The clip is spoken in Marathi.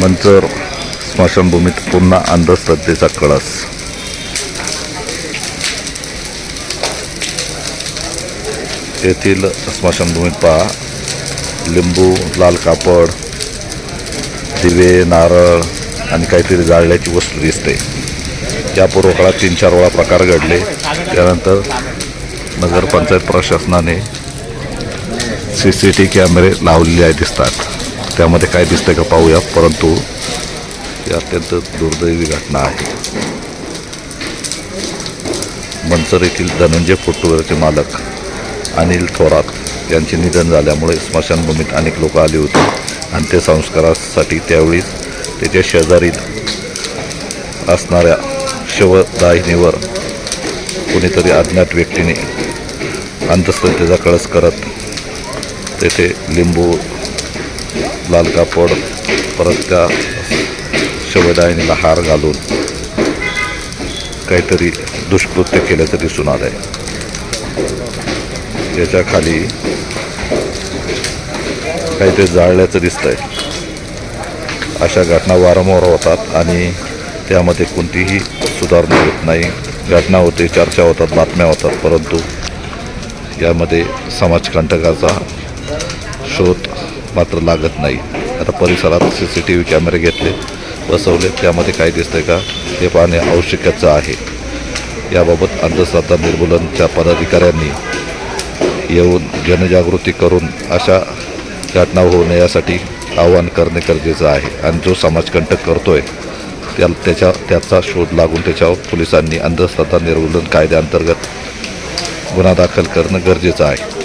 मंचर स्मशानभूमीत पुन्हा अंधश्रद्धेचा कळस. येथील स्मशानभूमीत पहा लिंबू लाल कापड दिवे नारळ आणि काहीतरी जाळल्याची वस्तू दिसते. यापूर्व काळात तीन चार वेळा प्रकार घडले. त्यानंतर नगरपंचायत प्रशासनाने सी सी टी कॅमेरे लावलेले आहे दिसतात. त्यामध्ये काय दिसतंय का पाहूया परंतु ही अत्यंत दुर्दैवी घटना आहे. मंचर येथील धनंजय फुटवेअरचे मालक अनिल थोरात यांचे निधन झाल्यामुळे स्मशानभूमीत अनेक लोक आले होते अंत्यसंस्कारासाठी त्यावेळी त्याच्या शेजारी असणाऱ्या शवदाहिनीवर कोणीतरी अज्ञात व्यक्तीने अंधश्रद्धेचा कळस करत तेथे लिंबू लाल कापड परत त्या शवदाहिनीला हार घालून काहीतरी दुष्कृत्य केल्याचं दिसून आलं आहे. याच्या खाली काहीतरी जाळल्याचं दिसतंय. अशा घटना वारंवार होतात आणि त्यामध्ये कोणतीही सुधारणा होत नाही. घटना होते चर्चा होतात बातम्या होतात परंतु यामध्ये समाजकंटकाचा शोध मात्र लागत नाही. आता परिसरात सी सी टी व्ही कॅमेरे घेतले बसवले. त्यामध्ये काय दिसतंय का? हे पाहणे आवश्यकच आहे. याबाबत अंधश्रद्धा निर्मूलनच्या पदाधिकाऱ्यांनी येऊन जनजागृती करून अशा घटना होऊ नये यासाठी आवाहन करणे गरजेचं आहे. आणि जो समाजकंटक करतोय त्या त्याच्या त्याचा शोध लागून त्याच्यावर पोलिसांनी अंधश्रद्धा निर्मूलन कायद्याअंतर्गत गुन्हा दाखल करणं गरजेचं आहे.